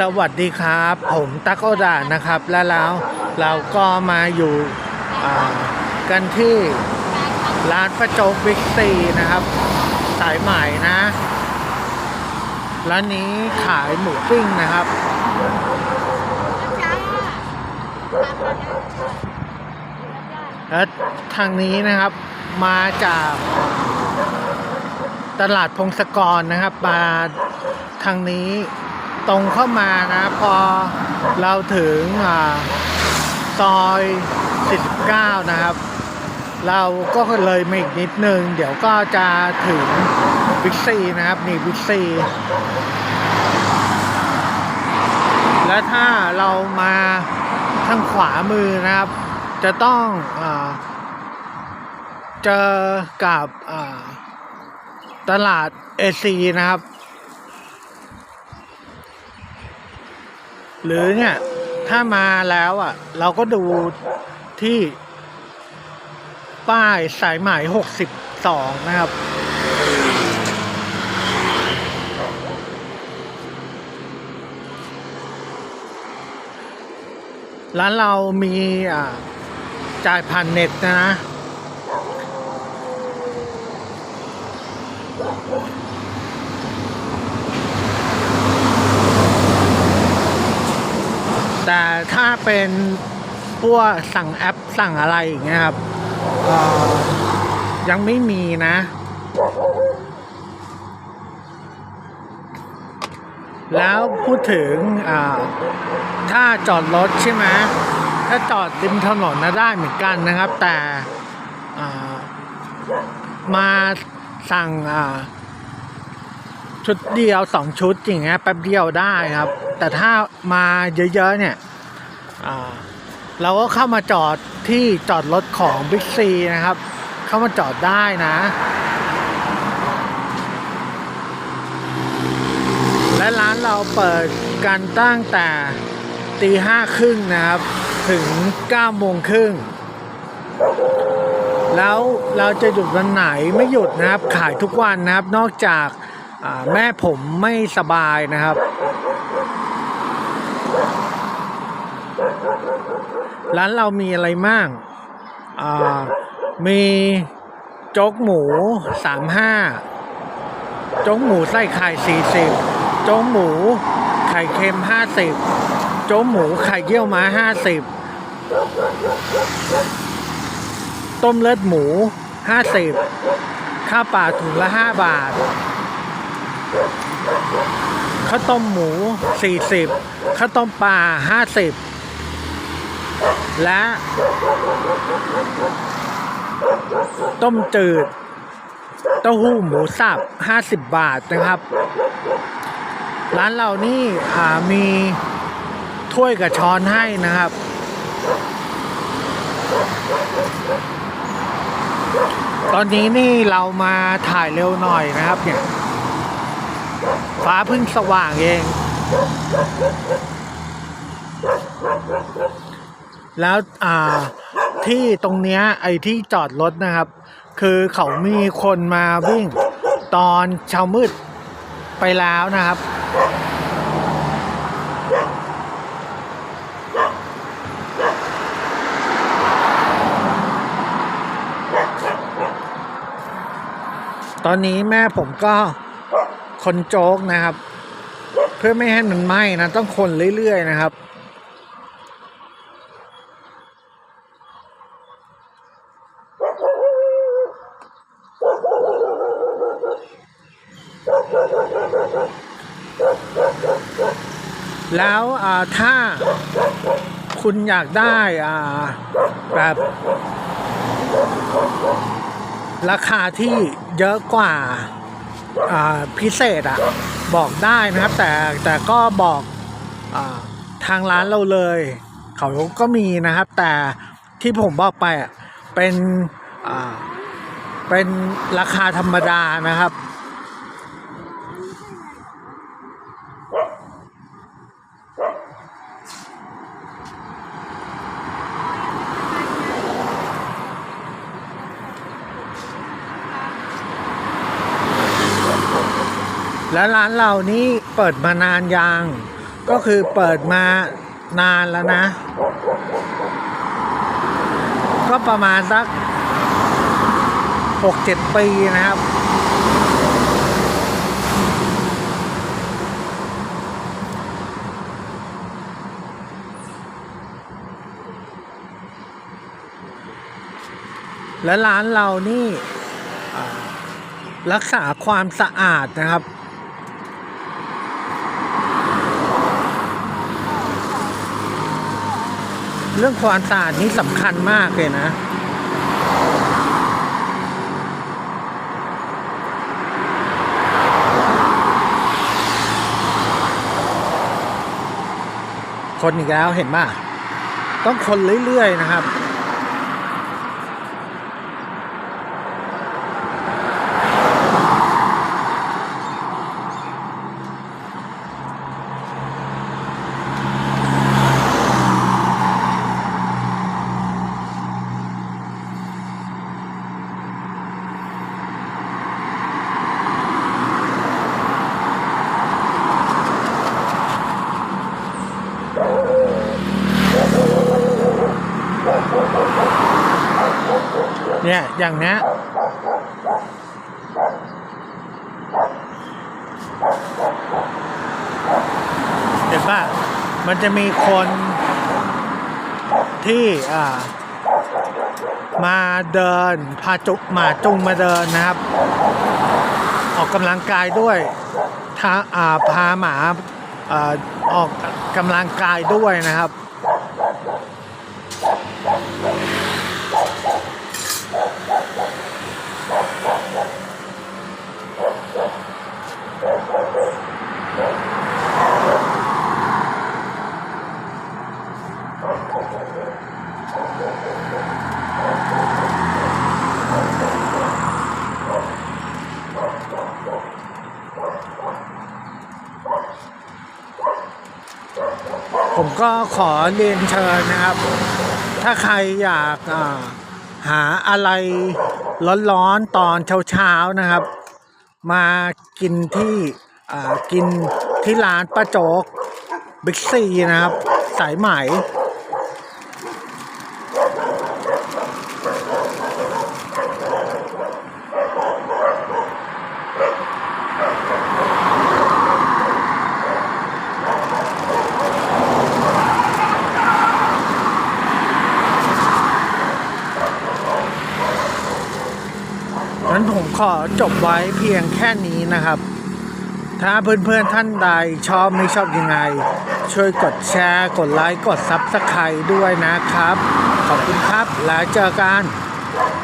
สวัสดีครับ ผมตั๊กโอดานะครับ และแล้วเราก็มาอยู่กันที่ร้านประโจกบิ๊กซีนะครับ สายใหม่นะ ร้านนี้ขายหมูปิ้งนะครับ และทางนี้นะครับมาจากตลาดพงศกรนะครับ มาทางนี้ ตรงเข้ามานะ พอเราถึงอซอย49นะครับ เราก็เลยมาอีกนิดนึง เดี๋ยวก็จะถึงบิ๊กซีนะครับ นี่บิ๊กซีและถ้าเรามาทางขวามือนะครับ จะต้องอเจอกับตลาดเอซีนะครับ หรือเนี่ยถ้ามาแล้วอะ เราก็ดูที่ ป้ายสายไหม62นะครับ ร้านเรามีอ่าจ่ายผ่านเน็ตนะนะ แต่ถ้า เป็นพวกสั่งแอปสั่งอะไรอย่างเงี้ยครับยังไม่มีนะ แล้วพูดถึงถ้าจอดรถใช่ไหมถ้าจอดริมถนนนะได้เหมือนกันนะครับ แต่มาสั่งชุดเดียวสองชุดอย่างเงี้ยแป๊บเดียวได้ครับ แต่ถ้ามาเยอะๆเนี่ย เราก็เข้ามาจอดที่จอดรถของบิ๊กซีนะครับ เข้ามาจอดได้นะ และร้านเราเปิดกันตั้งแต่ตีห้าครึ่งนะครับ ถึงเก้าโมงครึ่งแล้วเราจะหยุดวันไหนไม่หยุดนะครับ ขายทุกวันนะครับ นอกจากแม่ผมไม่สบายนะครับ ร้านเรามีอะไรมั่งมีโจ๊กหมูสามห้าโจ๊กหมูไส้ไข่สี่สิบโจ๊กหมูไข่เค็มห้าสิบโจ๊กหมูไข่เยี่ยวม้าห้าสิบต้มเลือดหมูห้าสิบข้าวปล่าถุงละห้าบาทข้าวต้มหมูสี่สิบข้าวต้มปลาห้าสิบ และต้มจืด เต้าหู้หมูสับ50 บาทนะครับ ร้านเรานี่มีถ้วยกับช้อนให้นะครับ ตอนนี้นี่เรามาถ่ายเร็วหน่อยนะครับเนี่ยฟ้าเพิ่งสว่างเอง แล้วอ่าที่ตรงเนี้ยไอ้ที่จอดรถนะครับ คือเขามีคนมาวิ่งตอนเช้ามืดไปแล้วนะครับ ตอนนี้แม่ผมก็คนโจ๊กนะครับ เพื่อไม่ให้มันไหม้นะ ต้องคนเรื่อยๆนะครับ แล้วถ้าคุณอยากได้แบบราคาที่เยอะกว่าพิเศษอะบอกได้นะครับ แต่แต่ก็บอกอทางร้านเราเลย เขาก็มีนะครับ แต่ที่ผมบอกไปอะเป็นเป็นราคาธรรมดานะครับ และร้านเรานี่เปิดมานานยัง ก็คือเปิดมานานแล้วนะ ก็ประมาณสักหกเจ็ดปีนะครับ และร้านเรานี่รักษาความสะอาดนะครับ เรื่องความสะอาดนี่สำคัญมากเลยนะ คนอีกแล้วเห็นป่ะ ต้องคนเรื่อยๆนะครับ เนี่ยอย่างเนี้ยเห็นป่ะมันจะมีคนที่อ่ามาเดินพาจุหมาจุงมาเดินนะครับ ออกกำลังกายด้วยทาอ่าพาหมาอ่าออกกำลังกายด้วยนะครับ ก็ขอเรียนเชิญนะครับ ถ้าใครอยากาหาอะไรร้อนๆตอนเช้าๆนะครับ มากินที่กินที่ร้านป้าโจ๊กบิ๊กซีนะครับ สายไหม งั้นผมขอจบไว้เพียงแค่นี้นะครับ ถ้าเพื่อนๆท่านใดชอบไม่ชอบยังไง ช่วยกดแชร์ กดไลค์ กดซับสไครด้วยนะครับ ขอบคุณครับ แล้วเจอกัน